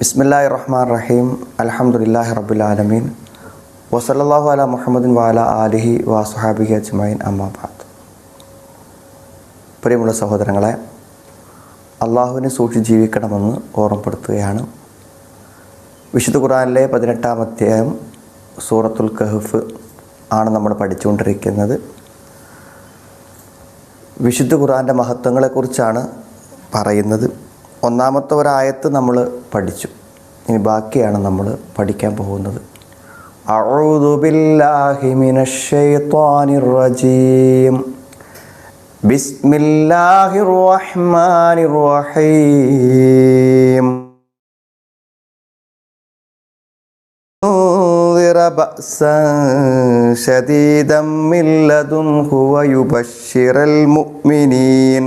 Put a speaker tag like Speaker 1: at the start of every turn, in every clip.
Speaker 1: ബിസ്മില്ലാഹി റഹ്മാൻ റഹീം അൽഹംദുലില്ലാഹി റബ്ബിൽ ആലമീൻ വസല്ലല്ലാഹു അല മുഹമ്മദിൻ വാല ആലിഹി വാസുഹാബിഹി അജ്മൈൻ അമ്മാബാദ് പ്രിയമുള്ള സഹോദരങ്ങളെ അള്ളാഹുവിനെ സൂക്ഷിച്ച് ജീവിക്കണമെന്ന് ഓർമ്മപ്പെടുത്തുകയാണ്. വിശുദ്ധ ഖുറാനിലെ പതിനെട്ടാം അധ്യായം സൂറത്തുൽ കഹഫ് ആണ് നമ്മൾ പഠിച്ചുകൊണ്ടിരിക്കുന്നത്. വിശുദ്ധ ഖുറാന്റെ മഹത്വങ്ങളെക്കുറിച്ചാണ് പറയുന്നത്. ഒന്നാമത്തെ ഒരായത്ത് നമ്മൾ പഠിച്ചു ഇനി ബാക്കിയാണ് നമ്മൾ പഠിക്കാൻ പോകുന്നത് അഊദു ബില്ലാഹി മിനശ് ശൈത്വാനിർ റജീം ബിസ്മില്ലാഹിർ റഹ്മാനിർ റഹീം ينذر بأسا شديدا من لدنه ويبشر المؤمنين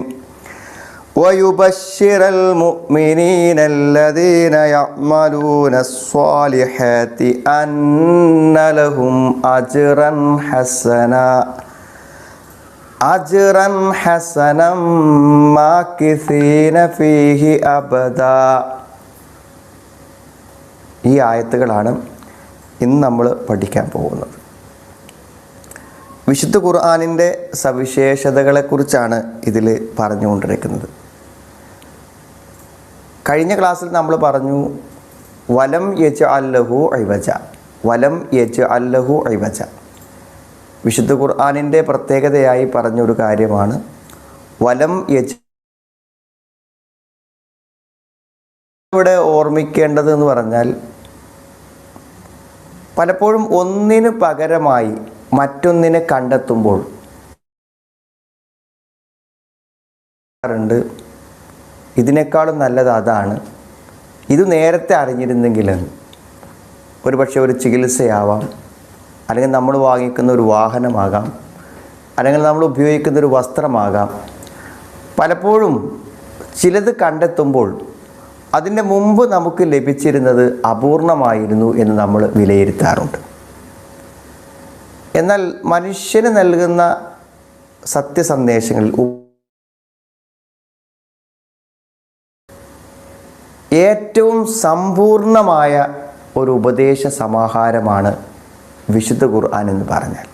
Speaker 1: ويبشر المؤمنين الذين يعملون الصالحات أن لهم أجرا حسنا أجرا حسنا ماكثين فيه أبدا ഈ ആയത്തുകളാണ് ഇന്ന് നമ്മൾ പഠിക്കാൻ പോകുന്നത് വിശുദ്ധ ഖുർആാനിൻ്റെ സവിശേഷതകളെക്കുറിച്ചാണ് ഇതിൽ പറഞ്ഞുകൊണ്ടിരിക്കുന്നത് കഴിഞ്ഞ ക്ലാസ്സിൽ നമ്മൾ പറഞ്ഞു വലം യച്ച് അല്ലഹു ഐവജ വലം യച്ച് അല്ലഹു ഐവജ വിശുദ്ധ ഖുർആാനിന്റെ പ്രത്യേകതയായി പറഞ്ഞൊരു കാര്യമാണ് വലം യച്ച് ഇവിടെ ഓർമ്മിക്കേണ്ടത് എന്ന് പറഞ്ഞാൽ പലപ്പോഴും ഒന്നിന് പകരമായി മറ്റൊന്നിനെ കണ്ടെത്തുമ്പോൾ ണ്ട് ഇതിനേക്കാളും നല്ലത് അതാണ്. ഇത് നേരത്തെ അറിഞ്ഞിരുന്നെങ്കിൽ ഒരു പക്ഷേ ഒരു ചികിത്സയാവാം അല്ലെങ്കിൽ നമ്മൾ വാങ്ങിക്കുന്ന ഒരു വാഹനമാകാം അല്ലെങ്കിൽ നമ്മൾ ഉപയോഗിക്കുന്ന ഒരു വസ്ത്രമാകാം. പലപ്പോഴും ചിലത് കണ്ടെത്തുമ്പോൾ അതിന്റെ മുമ്പ് നമുക്ക് ലഭിച്ചിരുന്നത് അപൂർണമായിരുന്നു എന്ന് നമ്മൾ വിലയിരുത്താറുണ്ട്. എന്നാൽ മനുഷ്യന് നൽകുന്ന സത്യസന്ദേശങ്ങളിൽ ഏറ്റവും സമ്പൂർണമായ ഒരു ഉപദേശ സമാഹാരമാണ് വിശുദ്ധ ഖുർആൻ എന്ന് പറഞ്ഞാൽ.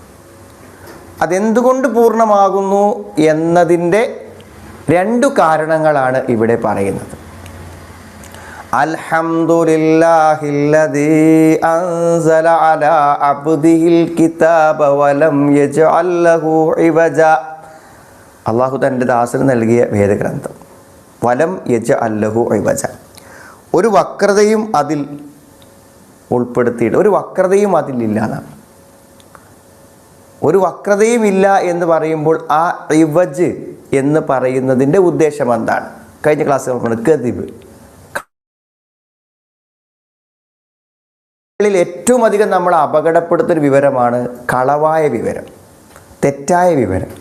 Speaker 1: അതെന്തുകൊണ്ട് പൂർണമാകുന്നു എന്നതിന്റെ രണ്ടു കാരണങ്ങളാണ് ഇവിടെ പറയുന്നത്. അള്ളാഹു തന്റെ ദാസന് നൽകിയ വേദഗ്രന്ഥം. വലം യജ അല്ലഹു ഇവജ. ഒരു വക്രതയും അതിൽ ഉൾപ്പെടുത്തിയിട്ട് ഒരു വക്രതയും അതിലില്ല എന്നാണ്. ഒരു വക്രതയും ഇല്ല എന്ന് പറയുമ്പോൾ ആ ഇവജ് എന്ന് പറയുന്നതിന്റെ ഉദ്ദേശം എന്താണ്? കഴിഞ്ഞ ക്ലാസ്സിൽ ളിൽ ഏറ്റവും അധികം നമ്മൾ അപകടപ്പെടുത്തുന്ന വിവരമാണ് കളവായ വിവരം. തെറ്റായ വിവരം.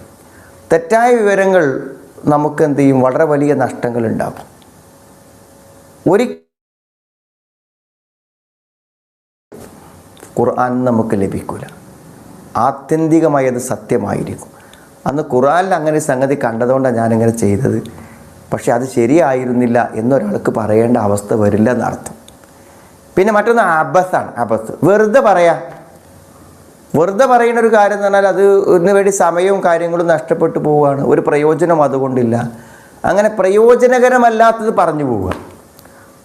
Speaker 1: തെറ്റായ വിവരങ്ങൾ നമുക്ക് എന്ത് ചെയ്യും? വളരെ വലിയ നഷ്ടങ്ങൾ ഉണ്ടാകും. ഒരു ഖുർആൻ നമുക്ക് ലഭിക്കില്ല ആത്യന്തികമായി അത് സത്യമായിരിക്കും. അന്ന് ഖുർആനിൽ അങ്ങനെ സംഗതി കണ്ടതുകൊണ്ടാണ് ഞാനിങ്ങനെ ചെയ്തത്. പക്ഷേ അത് ശരിയായിരുന്നില്ല എന്നൊരാൾക്ക് പറയേണ്ട അവസ്ഥ വരില്ല എന്നർത്ഥം. പിന്നെ മറ്റൊന്ന് അബസാണ് അബസ്. വെറുതെ പറയാം. വെറുതെ പറയുന്ന ഒരു കാര്യം എന്ന് പറഞ്ഞാൽ അത് ഇതിനു വേണ്ടി സമയവും കാര്യങ്ങളും നഷ്ടപ്പെട്ടു പോവുകയാണ്. ഒരു പ്രയോജനം അതുകൊണ്ടില്ല. അങ്ങനെ പ്രയോജനകരമല്ലാത്തത് പറഞ്ഞു പോവുക.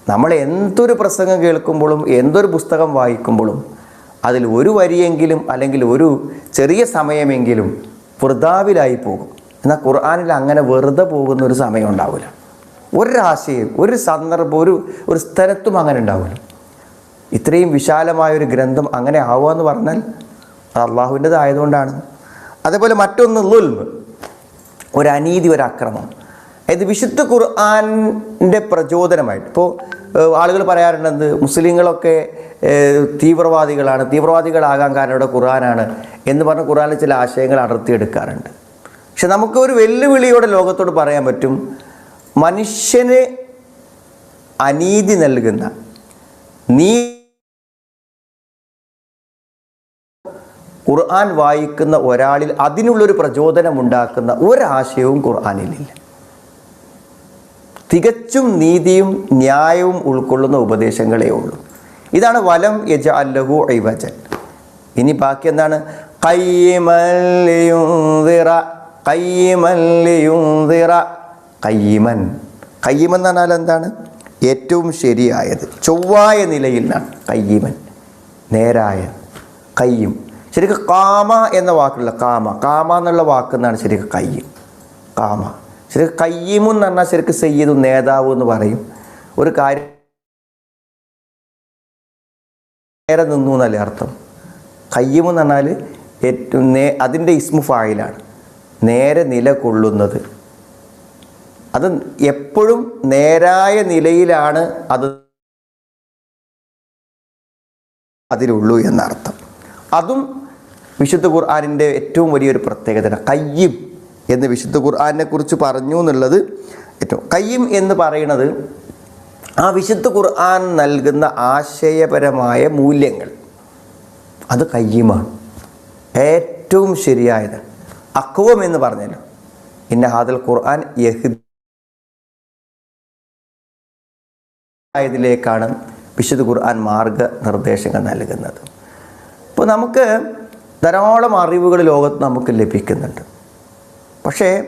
Speaker 1: നമ്മൾ എന്തൊരു പ്രസംഗം കേൾക്കുമ്പോഴും എന്തൊരു പുസ്തകം വായിക്കുമ്പോഴും അതിൽ ഒരു വരിയെങ്കിലും അല്ലെങ്കിൽ ഒരു ചെറിയ സമയമെങ്കിലും വൃതാവിലായി പോകും. എന്നാൽ ഖുർആാനിൽ അങ്ങനെ വെറുതെ പോകുന്ന ഒരു സമയം ഉണ്ടാവില്ല. ഒരാശയം ഒരു സന്ദർഭം ഒരു ഒരു സ്ഥലത്തും അങ്ങനെ ഉണ്ടാവില്ല. ഇത്രയും വിശാലമായ ഒരു ഗ്രന്ഥം അങ്ങനെ ആവുക എന്ന് പറഞ്ഞാൽ അത് അള്ളാഹുവിന്റെത് ആയതുകൊണ്ടാണ് അതേപോലെ മറ്റൊന്ന് ലുൽമ് ഒരു അനീതി ഒരു അക്രമം. ഇത് വിശുദ്ധ ഖുർആാനിന്റെ പ്രചോദനമായിട്ട്. ഇപ്പോൾ ആളുകൾ പറയാറുണ്ടെന്ന് മുസ്ലിങ്ങളൊക്കെ തീവ്രവാദികളാണ്. തീവ്രവാദികളാകാൻ കാരണം ഇവിടെ ഖുർആനാണ് എന്ന് പറഞ്ഞ് ഖുർആാനിൽ ചില ആശയങ്ങൾ അടർത്തിയെടുക്കാറുണ്ട്. പക്ഷെ നമുക്ക് ഒരു വെല്ലുവിളിയോടെ ലോകത്തോട് പറയാൻ പറ്റും. മനുഷ്യന് അനീതി നൽകുന്ന നീ ഖുർആൻ വായിക്കുന്ന ഒരാളിൽ അതിനുള്ളൊരു പ്രചോദനം ഉണ്ടാക്കുന്ന ഒരാശയവും ഖുർആനിലില്ല. തികച്ചും നീതിയും ന്യായവും ഉൾക്കൊള്ളുന്ന ഉപദേശങ്ങളേ ഉള്ളൂ. ഇതാണ് വലം യജ അല്ലഹു ഐവജൻ ഇനി ബാക്കി എന്താണ്? കയ്യമല്ലിയുന്തിറ കയ്യമല്ലിയുന്തിറ കയ്യമൻ കയ്യമൻ. എന്ന് പറഞ്ഞാൽ എന്താണ്? ഏറ്റവും ശരിയായത്. ചൊവ്വായ നിലയിൽ നിന്നാണ് കയ്യമൻ. നേരായ കയ്യും. ശരിക്കും കാമ എന്ന വാക്കുള്ള കാമ. കാമ എന്നുള്ള വാക്കെന്നാണ് ശരിക്കും കയ്യും. കാമ. ശരിക്കും കയ്യീമും എന്ന് പറഞ്ഞാൽ ശരിക്കും സയ്യിദും നേതാവ് എന്ന് പറയും. ഒരു കാര്യം നേരെ നിന്നു എന്നല്ലേ അർത്ഥം? കയ്യുമെന്ന് പറഞ്ഞാൽ ഏറ്റവും നേ അതിന്റെ ഇസ്മു ഫായിലാണ്. നേരെ നിലകൊള്ളുന്നത് അത് എപ്പോഴും നേരായ നിലയിലാണ് അത് അതിലുള്ളൂ എന്നർത്ഥം. അതും വിശുദ്ധ ഖുർആാനിന്റെ ഏറ്റവും വലിയൊരു പ്രത്യേകത കയ്യും എന്ന് വിശുദ്ധ ഖുർആാനെ കുറിച്ച് പറഞ്ഞു എന്നുള്ളത് ഏറ്റവും കയ്യും എന്ന് പറയുന്നത് ആ വിശുദ്ധ ഖുർആൻ നൽകുന്ന ആശയപരമായ മൂല്യങ്ങൾ. അത് കയ്യുമാണ്. ഏറ്റവും ശരിയായത് അക്വം എന്ന് പറഞ്ഞല്ലോ. ഇന്ന ഹാദൽ ഖുർആൻ യഹ് ആയതിലേക്കാണ് വിശുദ്ധ ഖുർആൻ മാർഗനിർദ്ദേശങ്ങൾ നൽകുന്നത്. അപ്പോൾ നമുക്ക് ധാരാളം അറിവുകൾ ലോകത്ത് നമുക്ക് ലഭിക്കുന്നുണ്ട്. പക്ഷേ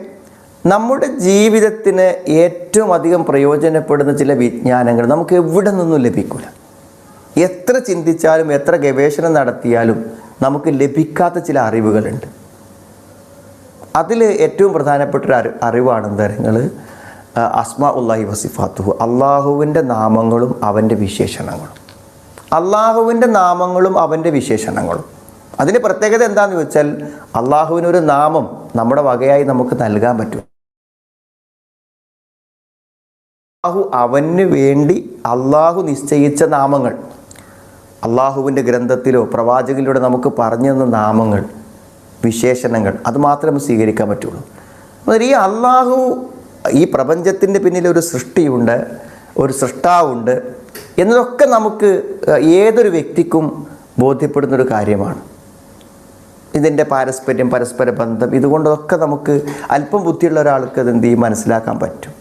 Speaker 1: നമ്മുടെ ജീവിതത്തിന് ഏറ്റവും അധികം പ്രയോജനപ്പെടുന്ന ചില വിജ്ഞാനങ്ങൾ നമുക്ക് എവിടെ നിന്നും ലഭിക്കില്ല എത്ര ചിന്തിച്ചാലും എത്ര ഗവേഷണം നടത്തിയാലും നമുക്ക് ലഭിക്കാത്ത ചില അറിവുകളുണ്ട്. അതിൽ ഏറ്റവും പ്രധാനപ്പെട്ട ഒരു അറി അറിവാണ് എന്താ അസ്മാ ഉല്ലാഹി വസിഫാത്തുഹു. അള്ളാഹുവിന്റെ നാമങ്ങളും അവന്റെ വിശേഷണങ്ങളും. അള്ളാഹുവിന്റെ നാമങ്ങളും അവന്റെ വിശേഷണങ്ങളും. അതിന്റെ പ്രത്യേകത എന്താണെന്ന് വെച്ചാൽ അള്ളാഹുവിനൊരു നാമം നമ്മുടെ വകയായി നമുക്ക് നൽകാൻ പറ്റും. അള്ളാഹു അവന് വേണ്ടി അള്ളാഹു നിശ്ചയിച്ച നാമങ്ങൾ അള്ളാഹുവിന്റെ ഗ്രന്ഥത്തിലോ പ്രവാചകനിലൂടെ നമുക്ക് പറഞ്ഞു തന്ന നാമങ്ങൾ വിശേഷണങ്ങൾ അത് മാത്രമേ സ്വീകരിക്കാൻ പറ്റുള്ളൂ. ഈ അള്ളാഹു ഈ പ്രപഞ്ചത്തിന്റെ പിന്നിൽ ഒരു സൃഷ്ടിയുണ്ട് ഒരു സൃഷ്ടാവുണ്ട് എന്നതൊക്കെ നമുക്ക് ഏതൊരു വ്യക്തിക്കും ബോധ്യപ്പെടുന്നൊരു കാര്യമാണ്. ഇതിന്റെ പാരസ്പര്യം പരസ്പര ബന്ധം ഇതുകൊണ്ടൊക്കെ നമുക്ക് അല്പം ബുദ്ധിയുള്ള ഒരാൾക്ക് അത് എന്ത് ചെയ്യും? മനസ്സിലാക്കാൻ പറ്റും.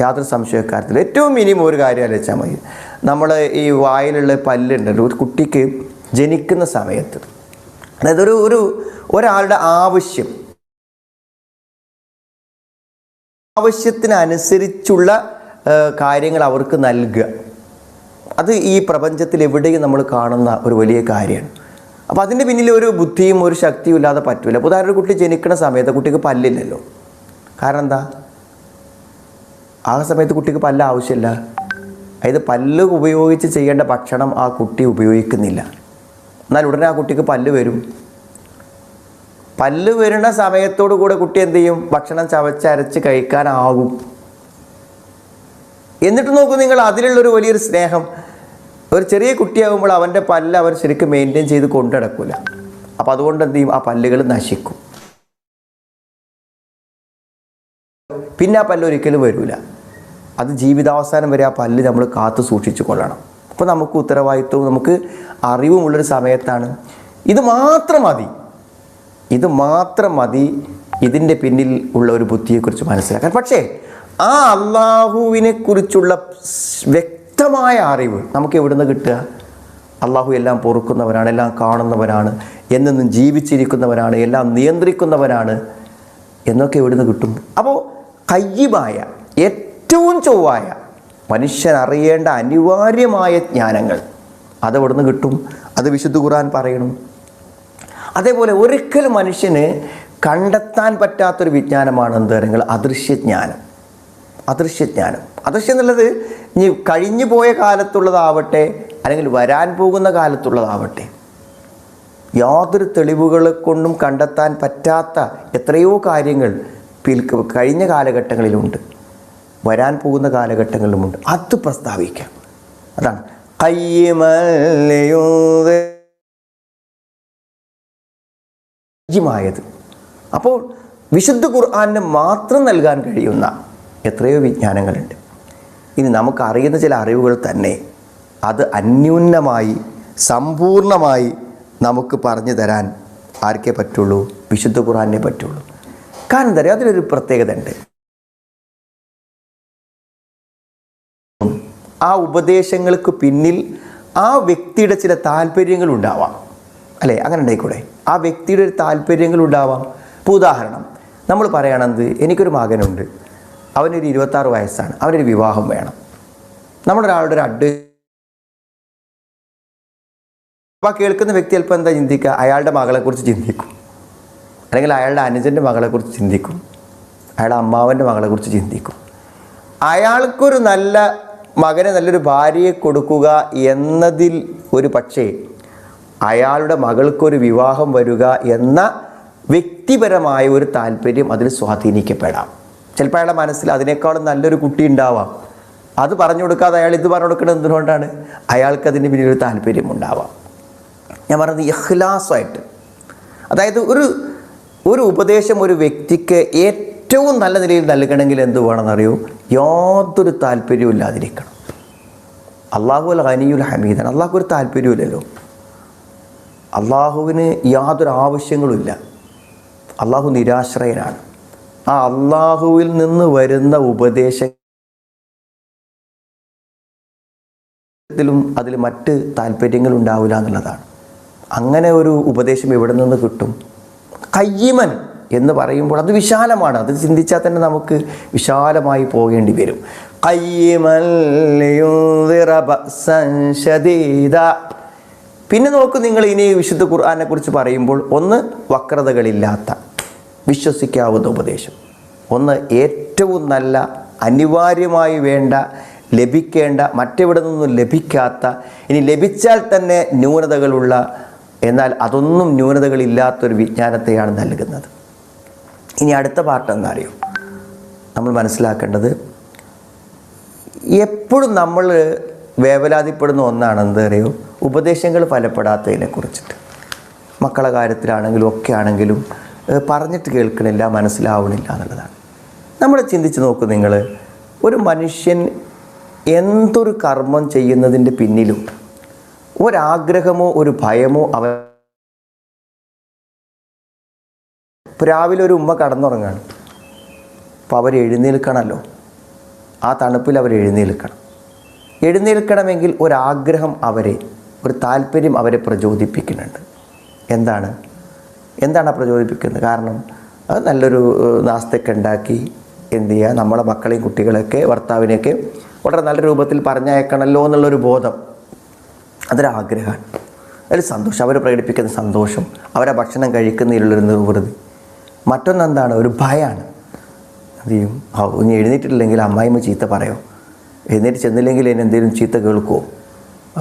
Speaker 1: യാതൊരു സംശയക്കാര്യത്തിൽ ഏറ്റവും മിനിമം ഒരു കാര്യം ആലോചിച്ചാൽ മതി. നമ്മൾ ഈ വായിലുള്ള പല്ലുണ്ടല്ലോ ഒരു കുട്ടിക്ക് ജനിക്കുന്ന സമയത്ത്. അതായത് ഒരു ഒരു ഒരാളുടെ ആവശ്യം. ആവശ്യത്തിനനുസരിച്ചുള്ള കാര്യങ്ങൾ അവർക്ക് നൽകുക. അത് ഈ പ്രപഞ്ചത്തിൽ എവിടെയും നമ്മൾ കാണുന്ന ഒരു വലിയ കാര്യമാണ്. അപ്പോൾ അതിന്റെ പിന്നിൽ ഒരു ബുദ്ധിയും ഒരു ശക്തിയും ഇല്ലാതെ പറ്റില്ല അപ്പോൾ ഉദാഹരണം കുട്ടി ജനിക്കുന്ന സമയത്ത് കുട്ടിക്ക് പല്ലില്ലല്ലോ. കാരണം എന്താ? ആ സമയത്ത് കുട്ടിക്ക് പല്ല് ആവശ്യമില്ല. അതായത് പല്ല് ഉപയോഗിച്ച് ചെയ്യേണ്ട ഭക്ഷണം ആ കുട്ടി ഉപയോഗിക്കുന്നില്ല. എന്നാൽ ഉടനെ ആ കുട്ടിക്ക് പല്ല് വരും. പല്ല് വരുന്ന സമയത്തോടു കൂടെ കുട്ടി എന്ത് ചെയ്യും? ഭക്ഷണം ചവച്ചരച്ച് കഴിക്കാനാകും. എന്നിട്ട് നോക്കൂ നിങ്ങൾ അതിലുള്ളൊരു വലിയൊരു സ്നേഹം. ഒരു ചെറിയ കുട്ടിയാകുമ്പോൾ അവന്റെ പല്ല് അവൻ ശരിക്കും മെയിന്റെയിൻ ചെയ്ത് കൊണ്ടു നടക്കില്ല അപ്പോൾ അതുകൊണ്ട് എന്ത് ചെയ്യും? ആ പല്ലുകൾ നശിക്കും. പിന്നെ ആ പല്ല് ഒരിക്കലും വരില്ല അത് ജീവിതാവസാനം വരെ ആ പല്ല് നമ്മൾ കാത്തു സൂക്ഷിച്ചു കൊള്ളണം. അപ്പോൾ നമുക്ക് ഉത്തരവാദിത്വവും നമുക്ക് അറിവുമുള്ളൊരു സമയത്താണ്. ഇത് മാത്രം മതി. ഇത് മാത്രം മതി. ഇതിന്റെ പിന്നിൽ ഉള്ള ഒരു ബുദ്ധിയെക്കുറിച്ച് മനസ്സിലാക്കാൻ. പക്ഷേ ആ അള്ളാഹുവിനെ കുറിച്ചുള്ള വ്യക്തമായ അറിവ് നമുക്ക് എവിടുന്ന് കിട്ടുക? അള്ളാഹു എല്ലാം പൊറുക്കുന്നവനാണ് എല്ലാം കാണുന്നവനാണ് എന്നെന്നും ജീവിച്ചിരിക്കുന്നവനാണ് എല്ലാം നിയന്ത്രിക്കുന്നവനാണ് എന്നൊക്കെ എവിടുന്ന് കിട്ടും? അപ്പോൾ കയ്യുമായ ഏറ്റവും ചൊവ്വായ മനുഷ്യൻ അറിയേണ്ട അനിവാര്യമായ ജ്ഞാനങ്ങൾ അതെവിടുന്ന് കിട്ടും? അത് വിശുദ്ധ ഖുർആൻ പറയണം. അതേപോലെ ഒരിക്കലും മനുഷ്യന് കണ്ടെത്താൻ പറ്റാത്തൊരു വിജ്ഞാനമാണ് എന്ത് അദൃശ്യജ്ഞാനം. അദൃശ്യജ്ഞാനം. അദൃശ്യം എന്നുള്ളത് ഇനി കഴിഞ്ഞു പോയ കാലത്തുള്ളതാവട്ടെ അല്ലെങ്കിൽ വരാൻ പോകുന്ന കാലത്തുള്ളതാവട്ടെ യാതൊരു തെളിവുകളെ കൊണ്ടും കണ്ടെത്താൻ പറ്റാത്ത എത്രയോ കാര്യങ്ങൾ കഴിഞ്ഞ കാലഘട്ടങ്ങളിലുണ്ട് വരാൻ പോകുന്ന കാലഘട്ടങ്ങളിലുമുണ്ട്. അത് പ്രസ്താവിക്കാം. അതാണ്. ായത് അപ്പോൾ വിശുദ്ധ ഖുർആാനിന് മാത്രം നൽകാൻ കഴിയുന്ന എത്രയോ വിജ്ഞാനങ്ങളുണ്ട്. ഇനി നമുക്ക് അറിയുന്ന ചില അറിവുകൾ തന്നെ അത് അന്യൂന്നമായി സമ്പൂർണമായി നമുക്ക് പറഞ്ഞു തരാൻ ആർക്കേ പറ്റുള്ളൂ? വിശുദ്ധ ഖുറാനെ പറ്റുള്ളൂ. കാരണം എന്താ പറയുക അതിനൊരു പ്രത്യേകത ഉണ്ട് ആ ഉപദേശങ്ങൾക്ക് പിന്നിൽ ആ വ്യക്തിയുടെ ചില താല്പര്യങ്ങൾ ഉണ്ടാവാം. അല്ലേ? അങ്ങനെ ഉണ്ടായിക്കൂടെ ആ വ്യക്തിയുടെ ഒരു താല്പര്യങ്ങൾ ഉണ്ടാവാം. ഇപ്പോൾ ഉദാഹരണം നമ്മൾ പറയണത് എനിക്കൊരു മകനുണ്ട്. അവനൊരു ഇരുപത്താറ് വയസ്സാണ്. അവനൊരു വിവാഹം വേണം. നമ്മളൊരാളുടെ ഒരു അഡ് അപ്പോൾ കേൾക്കുന്ന വ്യക്തി അല്പം എന്താ ചിന്തിക്കുക അയാളുടെ മകളെക്കുറിച്ച് ചിന്തിക്കും. അല്ലെങ്കിൽ അയാളുടെ അനുജന്റെ മകളെക്കുറിച്ച് ചിന്തിക്കും. അയാളുടെ അമ്മാവന്റെ മകളെക്കുറിച്ച് ചിന്തിക്കും. അയാൾക്കൊരു നല്ല മകനെ നല്ലൊരു ഭാര്യയെ കൊടുക്കുക എന്നതിൽ ഒരു പക്ഷേ അയാളുടെ മകൾക്കൊരു വിവാഹം വരിക എന്ന വ്യക്തിപരമായ ഒരു താല്പര്യം അതിൽ സ്വാധീനിക്കപ്പെടാം. ചിലപ്പോൾ അയാളുടെ മനസ്സിൽ അതിനേക്കാളും നല്ലൊരു കുട്ടി ഉണ്ടാവാം. അത് പറഞ്ഞു കൊടുക്കാതെ അയാൾ ഇത് പറഞ്ഞു കൊടുക്കുന്നത് എന്തുകൊണ്ടാണ്? അയാൾക്ക് അതിന് പിന്നിൽ ഒരു താല്പര്യം ഉണ്ടാവാം. ഞാൻ പറഞ്ഞത് ഇഹ്ലാസായിട്ട് അതായത് ഒരു ഒരു ഉപദേശം ഒരു വ്യക്തിക്ക് ഏറ്റവും നല്ല നിലയിൽ നൽകണമെങ്കിൽ എന്ത് വേണമെന്നറിയോ? യാതൊരു താല്പര്യവും ഇല്ലാതിരിക്കണം. അള്ളാഹു അൽ ഹനിയുൽ ഹമീദാണ്. അള്ളാഹു ഒരു താല്പര്യമില്ലല്ലോ അള്ളാഹുവിന് യാതൊരു ആവശ്യങ്ങളുമില്ല അള്ളാഹു നിരാശ്രയനാണ്. ആ അള്ളാഹുവിൽ നിന്ന് വരുന്ന ഉപദേശത്തിലും അതിൽ മറ്റ് താല്പര്യങ്ങൾ ഉണ്ടാവില്ല എന്നുള്ളതാണ്. അങ്ങനെ ഒരു ഉപദേശം എവിടെ നിന്ന് കിട്ടും? കയ്യമൻ എന്ന് പറയുമ്പോൾ അത് വിശാലമാണ്. അത് ചിന്തിച്ചാൽ തന്നെ നമുക്ക് വിശാലമായി പോകേണ്ടി വരും. പിന്നെ നോക്ക് നിങ്ങൾ ഇനി വിശുദ്ധ ഖുർആാനെ കുറിച്ച് പറയുമ്പോൾ ഒന്ന് വക്രതകളില്ലാത്ത വിശ്വസിക്കാവുന്ന ഉപദേശം. ഒന്ന് ഏറ്റവും നല്ല അനിവാര്യമായി വേണ്ട ലഭിക്കേണ്ട മറ്റെവിടെ നിന്നും ലഭിക്കാത്ത ഇനി ലഭിച്ചാൽ തന്നെ ന്യൂനതകളുള്ള എന്നാൽ അതൊന്നും ന്യൂനതകളില്ലാത്തൊരു വിജ്ഞാനത്തെയാണ് നൽകുന്നത്. ഇനി അടുത്ത പാർട്ട് എന്നറിയോ. നമ്മൾ മനസ്സിലാക്കേണ്ടത് എപ്പോഴും നമ്മൾ വേവലാതിപ്പെടുന്ന ഒന്നാണ് അറിയോ? ഉപദേശങ്ങൾ ഫലപ്പെടാത്തതിനെ കുറിച്ചിട്ട് മക്കളെ കാര്യത്തിലാണെങ്കിലും ഒക്കെ ആണെങ്കിലും പറഞ്ഞിട്ട് കേൾക്കണില്ല മനസ്സിലാവണില്ല എന്നുള്ളതാണ്. നമ്മൾ ചിന്തിച്ച് നോക്കൂ നിങ്ങൾ ഒരു മനുഷ്യൻ എന്തൊരു കർമ്മം ചെയ്യുന്നതിന്റെ പിന്നിലും ഒരാഗ്രഹമോ ഒരു ഭയമോ അവ രാവിലെ ഒരു ഉമ്മ കടന്നുറങ്ങാണ്. അപ്പോൾ അവർ എഴുന്നേൽക്കണമല്ലോ ആ തണുപ്പിൽ അവർ എഴുന്നേൽക്കണം. എഴുന്നേൽക്കണമെങ്കിൽ ഒരാഗ്രഹം അവരെ ഒരു താല്പര്യം അവരെ പ്രചോദിപ്പിക്കുന്നുണ്ട്. എന്താണ്? എന്താണ് പ്രചോദിപ്പിക്കുന്നത്? കാരണം അത് നല്ലൊരു ഏഹ്, നാസ്തയൊക്കെ ഉണ്ടാക്കി എന്ത് ചെയ്യുക നമ്മളെ മക്കളെയും കുട്ടികളെയൊക്കെ ഭർത്താവിനെയൊക്കെ വളരെ നല്ല രൂപത്തിൽ പറഞ്ഞയക്കണമല്ലോ എന്നുള്ളൊരു ബോധം. അതൊരാഗ്രഹമാണ്. അതിൽ സന്തോഷം. അവർ പ്രകടിപ്പിക്കുന്ന സന്തോഷം. അവരെ ഭക്ഷണം കഴിക്കുന്നതിലുള്ളൊരു നിർവൃതി മറ്റൊന്നെന്താണ്? ഒരു ഭയമാണ് എന്ത് ചെയ്യും? ഇനി എഴുന്നേറ്റിട്ടില്ലെങ്കിൽ അമ്മായിമ്മ ചീത്ത പറയോ? എഴുന്നേറ്റ് ചെന്നില്ലെങ്കിൽ എന്തെങ്കിലും ചീത്ത കേൾക്കുമോ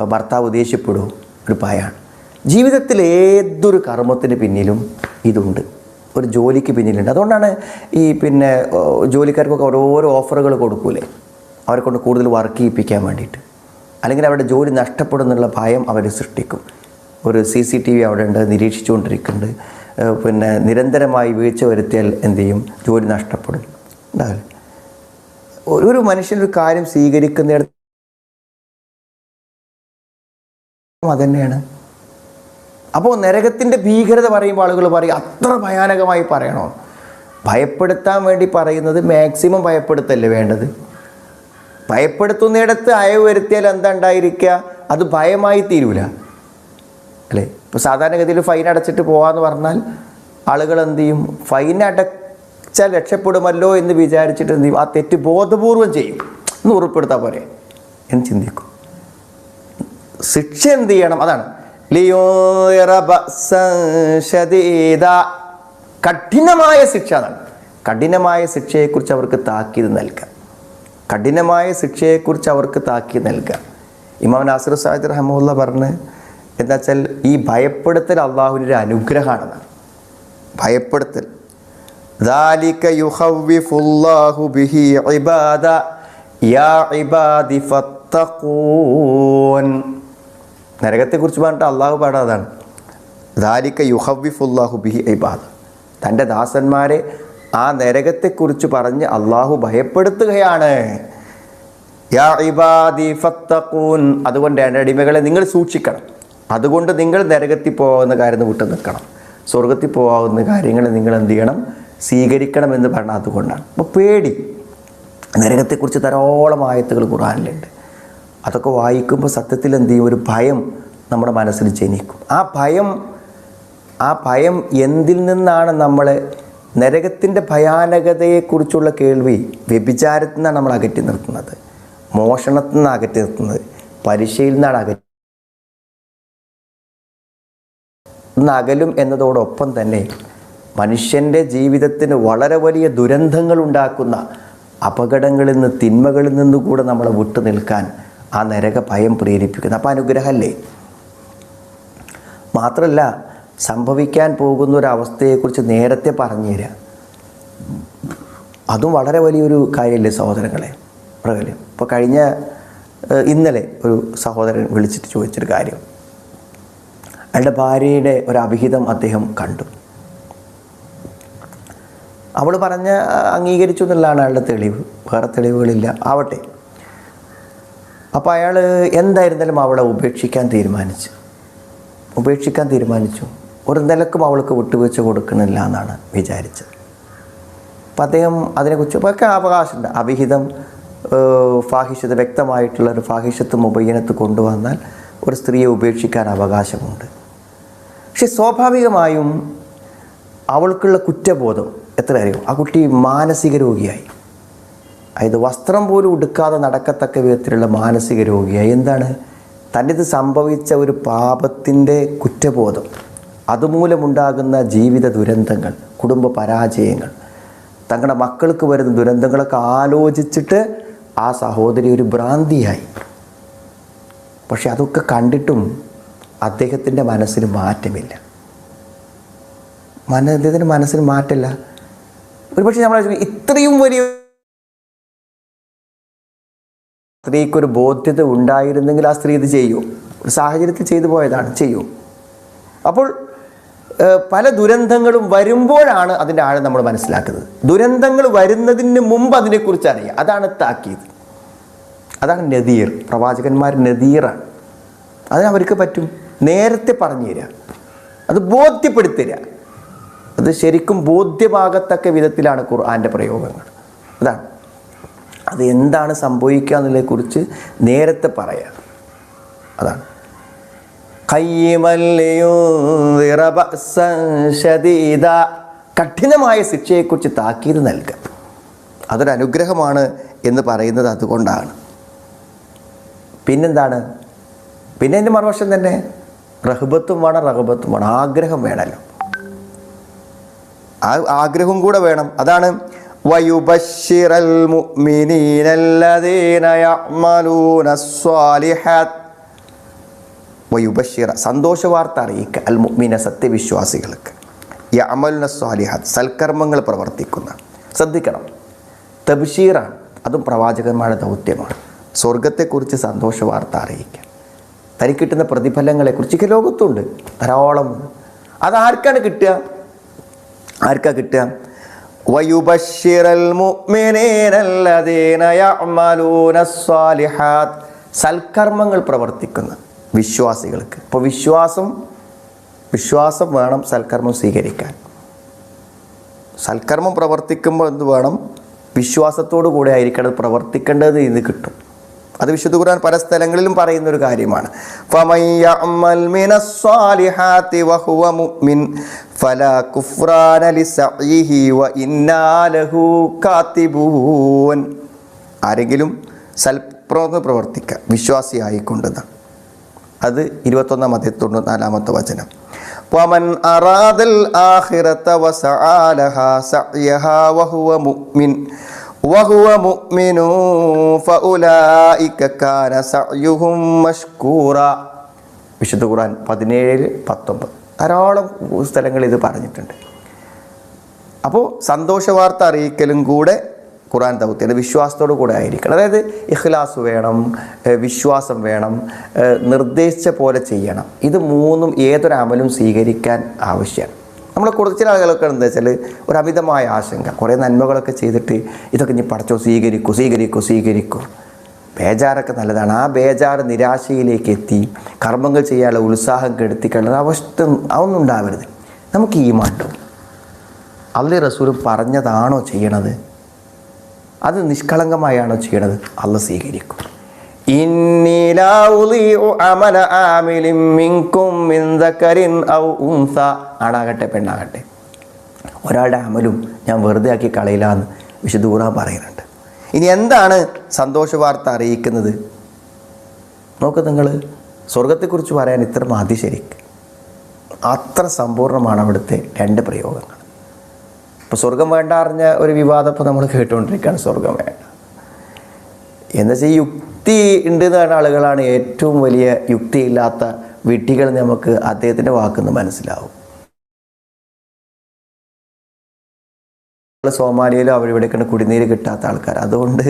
Speaker 1: ഭർത്താവ് ദേഷ്യപ്പെടുമോ ഒരു ഭയമാണ് ജീവിതത്തിൽ ഏതൊരു കർമ്മത്തിന് പിന്നിലും ഇതുണ്ട്. ഒരു ജോലിക്ക് പിന്നിലുണ്ട്. അതുകൊണ്ടാണ് ഈ പിന്നെ ജോലിക്കാർക്കൊക്കെ ഓരോരോ ഓഫറുകൾ കൊടുക്കൂലേ? അവരെ കൊണ്ട് കൂടുതൽ വർക്ക് ചെയ്യിപ്പിക്കാൻ വേണ്ടിയിട്ട്. അല്ലെങ്കിൽ അവരുടെ ജോലി നഷ്ടപ്പെടുന്നുള്ള ഭയം അവർ സൃഷ്ടിക്കും. ഒരു സി സി ടി വി അവിടെ ഉണ്ട് നിരീക്ഷിച്ചുകൊണ്ടിരിക്കുന്നുണ്ട്. പിന്നെ നിരന്തരമായി വീഴ്ച വരുത്തിയാൽ എന്തു ചെയ്യും? ജോലി നഷ്ടപ്പെടും. ഉണ്ടാവില്ല ഒരു ഒരു മനുഷ്യനൊരു കാര്യം സ്വീകരിക്കുന്നിടത്ത് അതന്നെയാണ് അപ്പോൾ നരകത്തിന്റെ ഭീകരത പറയുമ്പോൾ ആളുകൾ പറയും അത്ര ഭയാനകമായി പറയണോ? ഭയപ്പെടുത്താൻ വേണ്ടി പറയുന്നത് മാക്സിമം ഭയപ്പെടുത്തല്ലേ വേണ്ടത്? ഭയപ്പെടുത്തുന്നിടത്ത് അയവ് വരുത്തിയാൽ എന്താ ഉണ്ടായിരിക്കുക? അത് ഭയമായി തീരൂല. അല്ലേ? ഇപ്പോൾ സാധാരണഗതിയിൽ ഫൈൻ അടച്ചിട്ട് പോകാമെന്ന് പറഞ്ഞാൽ ആളുകൾ എന്ത് ചെയ്യും? ഫൈൻ അടച്ചാൽ രക്ഷപ്പെടുമല്ലോ എന്ന് വിചാരിച്ചിട്ട് എന്ത് ചെയ്യും? ആ തെറ്റ് ബോധപൂർവം ചെയ്യും. എന്ന് ഉറപ്പെടുത്താൽ പോരെ. എന്ന് ചിന്തിക്കും. ശിക്ഷ എന്ത് ചെയ്യണം? അതാണ്. കഠിനമായ ശിക്ഷ എന്നാണ് കഠിനമായ ശിക്ഷയെക്കുറിച്ച് അവർക്ക് താക്കീത് നൽകുക കഠിനമായ ശിക്ഷയെക്കുറിച്ച് അവർക്ക് താക്കീത് നൽകുക ഇമാം നാസിർ സാഹിദ് റഹമുല്ല പറഞ്ഞ് എന്താ വെച്ചാൽ ഈ ഭയപ്പെടുത്തൽ അള്ളാഹുവിന്റെ ഒരു അനുഗ്രഹമാണെന്നാണ് ഭയപ്പെടുത്തൽ യാ ഇബാദി നരകത്തെക്കുറിച്ച് പറഞ്ഞിട്ട് അള്ളാഹു പാടാതാണ്. ദാലിക്ക യുഹവിഫുല്ലാഹു ബിഹി ഐബാദ് തന്റെ ദാസന്മാരെ ആ നരകത്തെക്കുറിച്ച് പറഞ്ഞ് അള്ളാഹു ഭയപ്പെടുത്തുകയാണ്. യാ ഇബാദി അതുകൊണ്ട് എന്റെ അടിമകളെ നിങ്ങൾ സൂക്ഷിക്കണം. അതുകൊണ്ട് നിങ്ങൾ നരകത്തിൽ പോകാവുന്ന കാര്യം വിട്ടു നിൽക്കണം. സ്വർഗത്തിൽ പോകാവുന്ന കാര്യങ്ങൾ നിങ്ങൾ എന്ത് ചെയ്യണം? സ്വീകരിക്കണം എന്ന് പറഞ്ഞാൽ അതുകൊണ്ടാണ്. അപ്പോൾ പേടി. നരകത്തെക്കുറിച്ച് ധാരാളം ആയത്തുകൾ ഖുറാനിലുണ്ട് അതൊക്കെ വായിക്കുമ്പോൾ സത്യത്തിൽ എന്ത് ചെയ്യും? ഒരു ഭയം നമ്മുടെ മനസ്സിൽ ജനിക്കും. ആ ഭയം ആ ഭയം എന്തിൽ നിന്നാണ് നമ്മൾ നരകത്തിന്റെ ഭയാനകതയെക്കുറിച്ചുള്ള കേൾവി വ്യഭിചാരത്തിൽ നിന്നാണ് നമ്മൾ അകറ്റി നിർത്തുന്നത്. മോഷണത്തിൽ നിന്ന് അകറ്റി നിർത്തുന്നത്. പരീക്ഷയിൽ നിന്നാണ് അകറ്റി അകലും എന്നതോടൊപ്പം തന്നെ മനുഷ്യന്റെ ജീവിതത്തിന് വളരെ വലിയ ദുരന്തങ്ങൾ ഉണ്ടാക്കുന്ന അപകടങ്ങളിൽ നിന്ന് തിന്മകളിൽ നിന്ന് കൂടെ നമ്മളെ വിട്ടു നിൽക്കാൻ ആ നരക ഭയം പ്രേരിപ്പിക്കുന്നു. അപ്പം അനുഗ്രഹമല്ലേ? മാത്രമല്ല സംഭവിക്കാൻ പോകുന്ന ഒരു അവസ്ഥയെക്കുറിച്ച് നേരത്തെ പറഞ്ഞു തരാം അതും വളരെ വലിയൊരു കാര്യമല്ലേ സഹോദരങ്ങളെ? പ്രകലം ഇപ്പോൾ കഴിഞ്ഞ ഇന്നലെ ഒരു സഹോദരൻ വിളിച്ചിട്ട് ചോദിച്ചൊരു കാര്യം. അയാളുടെ ഭാര്യയുടെ ഒരു അഭിഹിതം അദ്ദേഹം കണ്ടു. അവൾ പറഞ്ഞ അംഗീകരിച്ചു എന്നുള്ളതാണ് അയാളുടെ തെളിവ്. വേറെ തെളിവുകളില്ല. ആവട്ടെ. അപ്പോൾ അയാൾ എന്തായിരുന്നാലും അവളെ ഉപേക്ഷിക്കാൻ തീരുമാനിച്ചു. ഉപേക്ഷിക്കാൻ തീരുമാനിച്ചു. ഒരു നിലക്കും അവൾക്ക് വിട്ടുവീഴ്ച കൊടുക്കണില്ല എന്നാണ് വിചാരിച്ചത്. അപ്പം അദ്ദേഹം അതിനെക്കുറിച്ച് ഒക്കെ അവകാശമുണ്ട്. അവിഹിതം ഫാഹിഷത്ത് വ്യക്തമായിട്ടുള്ള ഒരു ഫാഹിഷത്ത് മുബയ്യനത്ത് കൊണ്ടുവന്നാൽ ഒരു സ്ത്രീയെ ഉപേക്ഷിക്കാൻ അവകാശമുണ്ട്. പക്ഷെ സ്വാഭാവികമായും അവൾക്കുള്ള കുറ്റബോധം എത്ര അറിയും ആ കുട്ടി മാനസിക രോഗിയായി. അതായത് വസ്ത്രം പോലും ഉടുക്കാതെ നടക്കത്തക്ക വിധത്തിലുള്ള മാനസിക രോഗിയായി. എന്താണ്? തന്നിത് സംഭവിച്ച ഒരു പാപത്തിന്റെ കുറ്റബോധം. അതുമൂലമുണ്ടാകുന്ന ജീവിത ദുരന്തങ്ങൾ കുടുംബ പരാജയങ്ങൾ തങ്ങളുടെ മക്കൾക്ക് വരുന്ന ദുരന്തങ്ങളൊക്കെ ആലോചിച്ചിട്ട് ആ സഹോദരി ഒരു ഭ്രാന്തിയായി. പക്ഷെ അതൊക്കെ കണ്ടിട്ടും അദ്ദേഹത്തിന്റെ മനസ്സിന് മാറ്റമില്ല. മന അദ്ദേഹത്തിന്റെ മനസ്സിന് മാറ്റമില്ല. ഒരുപക്ഷെ നമ്മൾ ഇത്രയും വലിയ സ്ത്രീക്കൊരു ബോധ്യത ഉണ്ടായിരുന്നെങ്കിൽ ആ സ്ത്രീ ഇത് ചെയ്യൂ. ഒരു സാഹചര്യത്തിൽ ചെയ്തു പോയതാണ് ചെയ്യും. അപ്പോൾ പല ദുരന്തങ്ങളും വരുമ്പോഴാണ് അതിന്റെ ആഴം നമ്മൾ മനസ്സിലാക്കുന്നത്. ദുരന്തങ്ങൾ വരുന്നതിന് മുമ്പ് അതിനെക്കുറിച്ച് അറിയാം. അതാണ് താക്കീത്. അതാണ് നദീർ. പ്രവാചകന്മാർ നദീറാണ്. അതിന് അവർക്ക് പറ്റും. നേരത്തെ പറഞ്ഞു തരിക അത് ബോധ്യപ്പെടുത്തരിക അത് ശരിക്കും ബോധ്യമാകത്തക്ക വിധത്തിലാണ് ഖുർആാന്റെ പ്രയോഗങ്ങൾ. അതാണ്. അത് എന്താണ് സംഭവിക്കുക എന്നുള്ളതിനെക്കുറിച്ച് നേരത്തെ പറയാം. അതാണ്. ശദീദ. കഠിനമായ ശിക്ഷയെക്കുറിച്ച് താക്കീത് നൽകുക അതൊരു അനുഗ്രഹമാണ് എന്ന് പറയുന്നത് അതുകൊണ്ടാണ്. പിന്നെന്താണ്? പിന്നെ എന്റെ മറുവശം തന്നെ റഹബത്തും വേണം റഹബത്തും വേണം. ആഗ്രഹം വേണമല്ലോ. ആ ആഗ്രഹവും കൂടെ വേണം. അതാണ് വയുബശ്ശിറൽ മുഅ്മിനീനല്ലദീന യഅ്മലൂന الصالحات. വയുബഷിറ സന്തോഷ വാർത്ത അറിയിക്കുക അൽ മുഅ്മിന സത്യവിശ്വാസികൾക്ക്. യഅമലുന സ്വാലിഹാത്ത്. സൽക്കർമ്മങ്ങൾ പ്രവർത്തിക്കുന്ന. ശ്രദ്ധിക്കണം. തബ്ഷീറാണ് അതും പ്രവാചകന്മാരുടെ ദൗത്യമാണ്. സ്വർഗത്തെക്കുറിച്ച് സന്തോഷ വാർത്ത അറിയിക്കുക തനിക്ക് കിട്ടുന്ന പ്രതിഫലങ്ങളെക്കുറിച്ച് ലോകത്തുണ്ട്. ധാരാളം അതാർക്കാണ് കിട്ടുക? ആർക്കാണ് കിട്ടുക? സൽക്കർമ്മങ്ങൾ പ്രവർത്തിക്കുന്ന വിശ്വാസികൾക്ക്. ഇപ്പോൾ വിശ്വാസം വിശ്വാസം വേണം സൽക്കർമ്മം സ്വീകരിക്കാൻ. സൽക്കർമ്മം പ്രവർത്തിക്കുമ്പോൾ എന്ത് വേണം? വിശ്വാസത്തോടു കൂടെ ആയിരിക്കണം പ്രവർത്തിക്കേണ്ടത് ഇത് കിട്ടും. അത് വിശുദ്ധ ഖുർആൻ പല സ്ഥലങ്ങളിലും പറയുന്ന ഒരു കാര്യമാണ് فَمَن يَعْمَلْ مِنَ الصَّالِحَاتِ وَهُوَ مُؤْمِنٌ فَلَا كُفْرَانَ لِسَعْيِهِ وَإِنَّا لَهُ كَاتِبُونَ ആരെങ്കിലും സൽപ്രവർത്തനം പ്രവർത്തിക്കുക വിശ്വാസിയായിക്കൊണ്ടെന്ന് അത് ഇരുപത്തൊന്നാം അധ്യായം തൊണ്ണൂറ്റിനാലാമത്തെ വചനം ومن أراد الآخرة وسعى لها سعيها وهو مؤمن وهو مؤمن فأولئك كان سعيهم مشكورا വിശുദ്ധ ഖുർആൻ പതിനേഴ് പത്തൊമ്പത് ധാരാളം സ്ഥലങ്ങളിൽ ഇത് പറഞ്ഞിട്ടുണ്ട് അപ്പോൾ സന്തോഷ വാർത്ത അറിയിക്കലും കൂടെ ഖുറാൻ ദൗത്യം വിശ്വാസത്തോടു കൂടെ ആയിരിക്കണം അതായത് ഇഖ്ലാസ് വേണം ഏഹ് വിശ്വാസം വേണം ഏഹ് നിർദ്ദേശിച്ച പോലെ ചെയ്യണം ഇത് മൂന്നും ഏതൊരു അമലും സ്വീകരിക്കാൻ ആവശ്യമാണ് നമ്മൾ കൂടുതൽ ചില ആളുകളൊക്കെ എന്താ വെച്ചാൽ ഒരു അമിതമായ ആശങ്ക. കുറേ നന്മകളൊക്കെ ചെയ്തിട്ട് ഇതൊക്കെ ഇനി പഠിച്ചോ സ്വീകരിക്കൂ സ്വീകരിക്കൂ സ്വീകരിക്കൂ. ബേജാറൊക്കെ നല്ലതാണ്. ആ ബേജാറ് നിരാശയിലേക്ക് എത്തി കർമ്മങ്ങൾ ചെയ്യാനുള്ള ഉത്സാഹം കെടുത്തിക്കളുള്ള അവസ്ഥ അതൊന്നും ഉണ്ടാവരുത്. നമുക്ക് ഈ മാറ്റം. അള്ളി റസൂലും പറഞ്ഞതാണോ ചെയ്യണത്? അത് നിഷ്കളങ്കമായാണോ ചെയ്യണത്? അള്ള സ്വീകരിക്കും. ആണാകട്ടെ പെണ്ണാകട്ടെ. ഒരാളുടെ അമലും ഞാൻ വെറുതെ ആക്കി കളയില്ല എന്ന് വിശുദ്ധ പറയുന്നുണ്ട്. ഇനി എന്താണ് സന്തോഷ വാർത്ത അറിയിക്കുന്നത്? നോക്ക് നിങ്ങൾ സ്വർഗത്തെക്കുറിച്ച് പറയാൻ ഇത്ര മതി ശരിക്ക്. അത്ര സമ്പൂർണമാണ് അവിടുത്തെ രണ്ട് പ്രയോഗങ്ങൾ. ഇപ്പോൾ സ്വർഗം വേണ്ട അറിഞ്ഞ ഒരു വിവാദം ഇപ്പോൾ നമ്മൾ കേട്ടുകൊണ്ടിരിക്കുകയാണ് സ്വർഗം വേണ്ട. എന്ന് വെച്ചാൽ ഈ യുക്തി ഉണ്ട് എന്ന് പറയുന്ന ആളുകളാണ് ഏറ്റവും വലിയ യുക്തിയില്ലാത്ത വിട്ടികൾ നമുക്ക് അദ്ദേഹത്തിന്റെ വാക്കുന്ന് മനസ്സിലാവും. സോമാലിയയിലും അവരിവിടേക്കാണ് കുടിനീര് കിട്ടാത്ത ആൾക്കാർ അതുകൊണ്ട്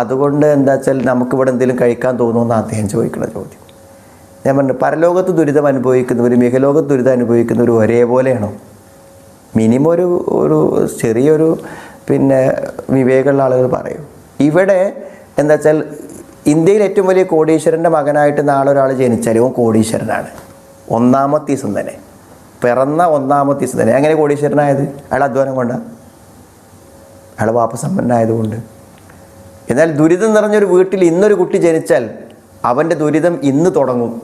Speaker 1: അതുകൊണ്ട് എന്താ വെച്ചാൽ നമുക്കിവിടെ എന്തെങ്കിലും കഴിക്കാൻ തോന്നുമെന്ന് അദ്ദേഹം ചോദിക്കുന്ന ചോദ്യം. ഞാൻ പറഞ്ഞു പരലോകത്ത് ദുരിതം അനുഭവിക്കുന്നവർ മികലോകത്ത് ദുരിതം അനുഭവിക്കുന്നവർ ഒരേപോലെയാണോ? മിനിമം ഒരു ഒരു ചെറിയൊരു പിന്നെ വിവേകമുള്ള ആളുകൾ പറയും. ഇവിടെ എന്താ വെച്ചാൽ ഇന്ത്യയിൽ ഏറ്റവും വലിയ കോടീശ്വരന്റെ മകനായിട്ട് നാളെ ഒരാൾ ജനിച്ചാൽ ഓൻ കോടീശ്വരനാണ്. ഒന്നാമത്തെ ദിവസം തന്നെ. പിറന്ന ഒന്നാമത്തെ ദിവസം തന്നെ. എങ്ങനെ കോടീശ്വരനായത്? അയാൾ അധ്വാനം കൊണ്ടാണ് അയാൾ വാപ്പസമ്പന്നനായതുകൊണ്ട് എന്നാൽ ദുരിതം നിറഞ്ഞൊരു വീട്ടിൽ ഇന്നൊരു കുട്ടി ജനിച്ചാൽ അവന്റെ ദുരിതം ഇന്ന് തുടങ്ങും.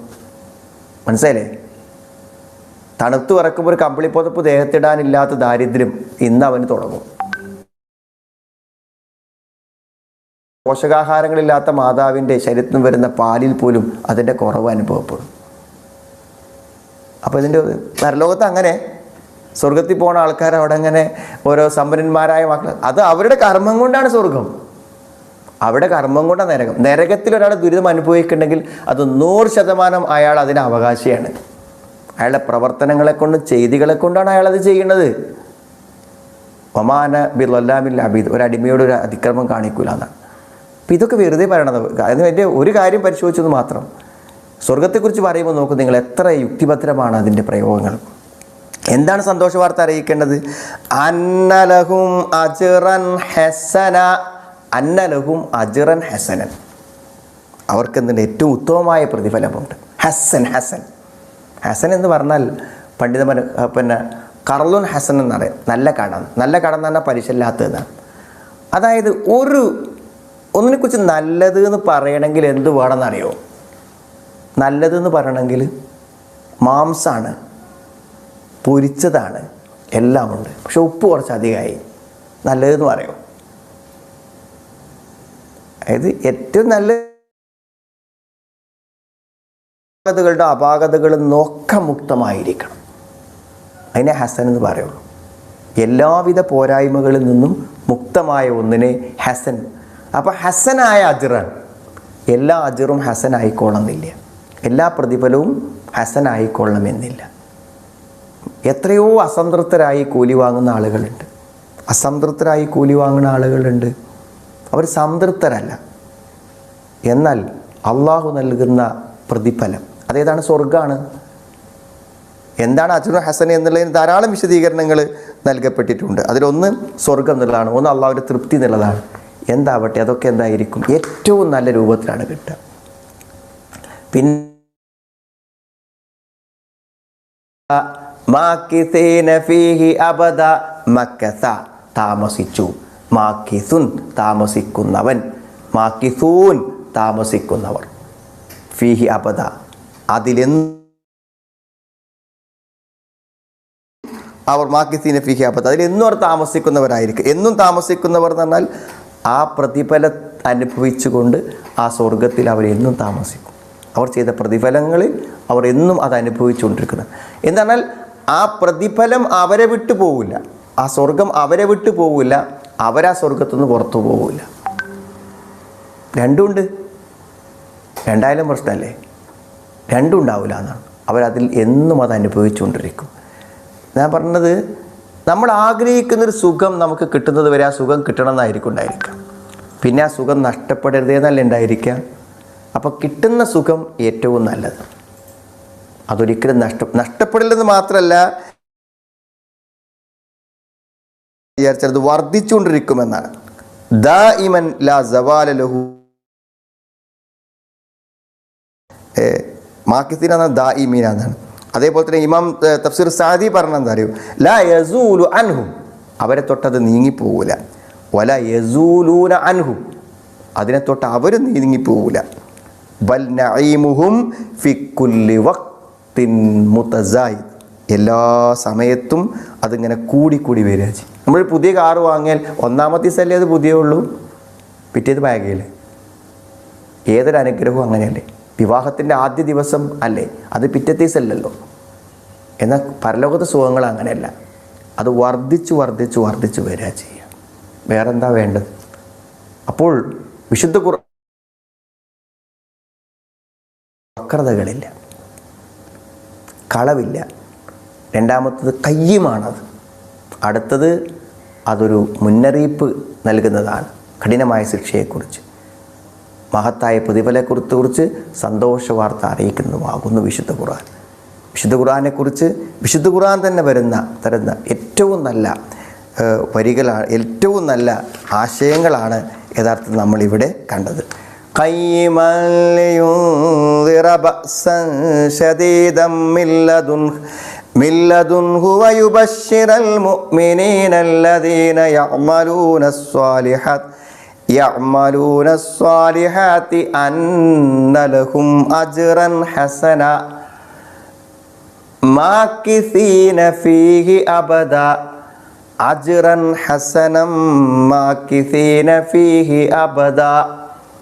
Speaker 1: മനസ്സിലായില്ലേ? തണുത്തു വറക്കുമ്പോൾ ഒരു കമ്പിളിപ്പുതപ്പ് ദേഹത്തിടാനില്ലാത്ത ദാരിദ്ര്യം ഇന്ന് അവന് തുടങ്ങും. പോഷകാഹാരങ്ങളില്ലാത്ത മാതാവിന്റെ ശരീരത്തിൽ വരുന്ന പാലിൽ പോലും അതിന്റെ കുറവ് അനുഭവപ്പെടും. അപ്പോൾ ഇതിന്റെ നരലോകത്ത് അങ്ങനെ സ്വർഗത്തിൽ പോണ ആൾക്കാർ അവിടെ അങ്ങനെ ഓരോ സമ്പന്നന്മാരായ മക്കൾ അത് അവരുടെ കർമ്മം കൊണ്ടാണ് സ്വർഗം അവിടെ കർമ്മം കൊണ്ടാണ് നരകം. നരകത്തിൽ ഒരാൾ ദുരിതം അനുഭവിക്കുന്നുണ്ടെങ്കിൽ അത് നൂറ് ശതമാനം അയാൾ അതിന് അവകാശിയാണ്. അയാളുടെ പ്രവർത്തനങ്ങളെ കൊണ്ടും ചെയ്തികളെ കൊണ്ടാണ് അയാൾ അത് ചെയ്യുന്നത്. ഒമാന ബിർലാമിൽ അബീദ്. ഒരു അടിമയോട് ഒരു അതിക്രമം കാണിക്കൂല എന്നാണ്. അപ്പം ഇതൊക്കെ വെറുതെ പറയണത് അതിന് എന്റെ ഒരു കാര്യം പരിശോധിച്ചത് മാത്രം. സ്വർഗത്തെക്കുറിച്ച് പറയുമ്പോൾ നോക്കും നിങ്ങൾ എത്ര യുക്തിഭദ്രമാണ് അതിന്റെ പ്രയോഗങ്ങൾ. എന്താണ് സന്തോഷ വാർത്ത അറിയിക്കേണ്ടത്? അന്നലഹും അജിറൻ ഹെസന അന്നലഹും അജിറൻ ഹെസനൻ. അവർക്ക് ഏറ്റവും ഉത്തമമായ പ്രതിഫലമുണ്ട്. ഹസൻ ഹസൻ. ഹസൻ എന്ന് പറഞ്ഞാൽ പണ്ഡിതമന പിന്നെ കർലുൻ ഹസൻ എന്നറിയാം. നല്ല കടം. നല്ല കടം എന്ന് പറഞ്ഞാൽ പലിശല്ലാത്തതെന്നാണ് അതായത് ഒരു ഒന്നിനെക്കുറിച്ച് നല്ലത് എന്ന് പറയണമെങ്കിൽ എന്ത് വേണമെന്നറിയോ? നല്ലതെന്ന് പറയണമെങ്കിൽ മാംസാണ് പൊരിച്ചതാണ് എല്ലാമുണ്ട്. പക്ഷെ ഉപ്പ് കുറച്ച് അധികമായി. നല്ലതെന്ന് പറയും? അതായത് ഏറ്റവും നല്ല അപാകതകളുടെ അപാകതകളിൽ നിന്നൊക്കെ മുക്തമായിരിക്കണം. അതിനെ ഹസൻ എന്ന് പറയുള്ളൂ. എല്ലാവിധ പോരായ്മകളിൽ നിന്നും മുക്തമായ ഒന്നിനെ ഹസൻ അപ്പോൾ ഹസനായ അജിറാണ് എല്ലാ അജിറും ഹസനായിക്കോളണമെന്നില്ല എല്ലാ പ്രതിഫലവും ഹസനായിക്കൊള്ളണമെന്നില്ല. എത്രയോ അസംതൃപ്തരായി കൂലി വാങ്ങുന്ന ആളുകളുണ്ട്. അസംതൃപ്തരായി കൂലി വാങ്ങുന്ന ആളുകളുണ്ട്. അവർ സംതൃപ്തരല്ല. എന്നാൽ അള്ളാഹു നൽകുന്ന പ്രതിഫലം. അതേതാണ് സ്വർഗമാണ് എന്താണ് അജുർ ഹസൻ എന്നുള്ളതിന് ധാരാളം വിശദീകരണങ്ങൾ നൽകപ്പെട്ടിട്ടുണ്ട്. അതിലൊന്ന് സ്വർഗം എന്നുള്ളതാണ്. ഒന്ന് അള്ളാഹുവിന്റെ തൃപ്തി എന്നുള്ളതാണ്. എന്താവട്ടെ അതൊക്കെ എന്തായിരിക്കും? ഏറ്റവും നല്ല രൂപത്തിലാണ് കിട്ടുക. പിന്നെ താമസിച്ചു. മാക്കിസുൻ താമസിക്കുന്നവൻ. മാക്കിസൂൻ താമസിക്കുന്നവർ. ഫീഹി അബദ. അതിലെന്ന് അവർ മാക്കിസീന ഫിഹി അബദ. അതിലെന്നും അവർ താമസിക്കുന്നവരായിരിക്കും. എന്നും താമസിക്കുന്നവർ എന്ന് പറഞ്ഞാൽ ആ പ്രതിഫലം അനുഭവിച്ചുകൊണ്ട് ആ സ്വർഗത്തിൽ അവരെന്നും താമസിക്കും. അവർ ചെയ്ത പ്രതിഫലങ്ങളിൽ അവർ എന്നും അത് അനുഭവിച്ചുകൊണ്ടിരിക്കുന്നത് എന്നാൽ ആ പ്രതിഫലം അവരെ വിട്ടു പോവില്ല. ആ സ്വർഗം അവരെ വിട്ടു പോവില്ല. അവരാ സ്വർഗത്തുനിന്ന് പുറത്തു പോവില്ല. രണ്ടുമുണ്ട് രണ്ടായാലും പ്രശ്നമല്ലേ? രണ്ടും ഉണ്ടാവില്ല എന്നാണ്. അവരതിൽ എന്നും അത് അനുഭവിച്ചുകൊണ്ടിരിക്കും. ഞാൻ പറഞ്ഞത് നമ്മൾ ആഗ്രഹിക്കുന്നൊരു സുഖം നമുക്ക് കിട്ടുന്നത് വരെ ആ സുഖം കിട്ടണമെന്നായിരിക്കും. ഉണ്ടായിരിക്കുക പിന്നെ ആ സുഖം നഷ്ടപ്പെടരുതേ എന്നല്ല ഉണ്ടായിരിക്കുക? അപ്പോൾ കിട്ടുന്ന സുഖം ഏറ്റവും നല്ലത്. അതൊരിക്കലും നഷ്ട നഷ്ടപ്പെടില്ലെന്ന് മാത്രമല്ല വിചാരിച്ചത് വർദ്ധിച്ചുകൊണ്ടിരിക്കുമെന്നാണ്. ദ ഇമൻ ലാ സവാല ലഹു. മാക്കിസീൻ ദ എന്നാണ് അതേപോലെ തന്നെ ഇമാം തഫ്സീർ സാദി പറഞ്ഞ എന്താ അറിയൂ? ലാ യസൂലു അൻഹു. അവരെ തൊട്ടത് നീങ്ങിപ്പോകൂല വല യസൂലൂന അൻഹു. അതിനെ തൊട്ട് അവർ നീങ്ങിപ്പോവില്ല ബൽ നഈമുഹും ഫി കുല്ലി വക്തിൻ മുതസായിദ് എല്ലാ സമയത്തും അതിങ്ങനെ കൂടിക്കൂടി കൂടി വരിക നമ്മൾ പുതിയ കാറ് വാങ്ങിയാൽ ഒന്നാമത്തെ ദിവസമല്ലേ അത് പുതിയേ ഉള്ളൂ? പിറ്റേത് ബാഗില്ലേ ഏതൊരു അനുഗ്രഹവും അങ്ങനെയല്ലേ? വിവാഹത്തിന്റെ ആദ്യ ദിവസം അല്ലേ? അത് പിറ്റത്തെ ദിവസമല്ലല്ലോ എന്നാൽ പരലോകത്തെ സുഖങ്ങൾ അങ്ങനെയല്ല. അത് വർദ്ധിച്ചു വർദ്ധിച്ചു വർദ്ധിച്ചു വരിക ചെയ്യുക. വേറെന്താ വേണ്ടത്? അപ്പോൾ വിശുദ്ധ കുറ വക്രതകളില്ല. കളവില്ല. രണ്ടാമത്തത് കയ്യുമാണത്. അടുത്തത് അതൊരു മുന്നറിയിപ്പ് നൽകുന്നതാണ്. കഠിനമായ ശിക്ഷയെക്കുറിച്ച്. മഹത്തായ പ്രതിഫലക്കുറിച്ച് കുറിച്ച് സന്തോഷ വാർത്ത അറിയിക്കുന്നതുമാകുന്നു വിശുദ്ധ ഖുർആൻ വിശുദ്ധ ഖുർആനെക്കുറിച്ച് വിശുദ്ധ ഖുർആൻ തന്നെ വരുന്ന തരുന്ന ഏറ്റവും നല്ല ഏഹ്, വരികളാണ് ഏറ്റവും നല്ല ആശയങ്ങളാണ് യഥാർത്ഥത്തിൽ നമ്മളിവിടെ കണ്ടത് قيما لينذر بأسا شديدا من لدنه من لدنه ويبشر المؤمنين الذين يعملون الصالحات യഅ്മലൂന സ്വാലിഹാത്തി അന്ന ലഹും അജ്റൻ ഹസന. മാക്കിസീന ഫീഹി അബദ. അജ്റൻ ഹസനം മാക്കിസീന ഫീഹി അബദ.